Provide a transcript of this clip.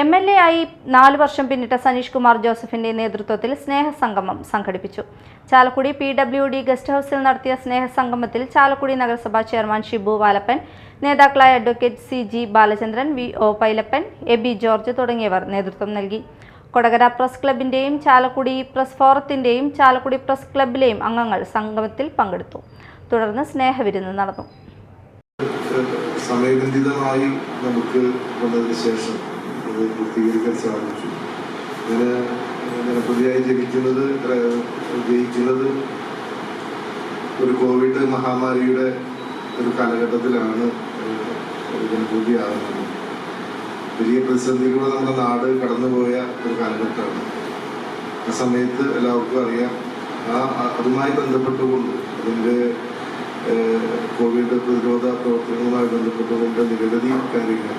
M L A ആയി നാലു വർഷം പിന്നിട്ട സനീഷ് കുമാർ ജോസഫിന്റെ നേതൃത്വത്തിൽ സ്നേഹസംഗമം സംഘടിപ്പിച്ചു. Chalakudy P W D guest ഹൌസിൽ നടത്തിയ സ്നേഹസംഗമത്തിൽ ചാലക്കുടി നഗരസഭാ ചെയർമാൻ ഷിബു വാലപ്പൻ നേതാക്കളായ advocate C G Balachandran V O Pailappan A B George തുടങ്ങിയവർ നേതൃത്വം നൽകി. കൊടകര പ്രസ് ക്ലബിന്റെയും ചാലക്കുടി പ്രസ് ഫോറത്തിന്റെയും ചാലക്കുടി പ്രസ് ക്ലബിലെയും അംഗങ്ങൾ സംഗമത്തിൽ പങ്കെടുത്തു. തുടർന്ന് സ്നേഹവിരുന്ന് നടന്നു. സമയബന്ധിതമായി നമുക്ക് വന്നതിന് ശേഷം അത് പൂർത്തീകരിക്കാൻ സാധിച്ചു. അങ്ങനെ ഗണപതിയായി ജനിക്കുന്നത് ജയിക്കുന്നത് ഒരു കോവിഡ് മഹാമാരിയുടെ ഒരു കാലഘട്ടത്തിലാണ് ഗണപതി ആകുന്നത് വലിയ പ്രതിസന്ധികളെ നമ്മുടെ നാട് കടന്നുപോയ ഒരു കാലഘട്ടമാണ്. ആ സമയത്ത് എല്ലാവർക്കും അറിയാം ആ അതുമായി ബന്ധപ്പെട്ടുകൊണ്ട് അതിന്റെ കോവിഡ് പ്രതിരോധ പ്രവർത്തനങ്ങളുമായി ബന്ധപ്പെട്ടുകൊണ്ട് നിരവധി കാര്യങ്ങൾ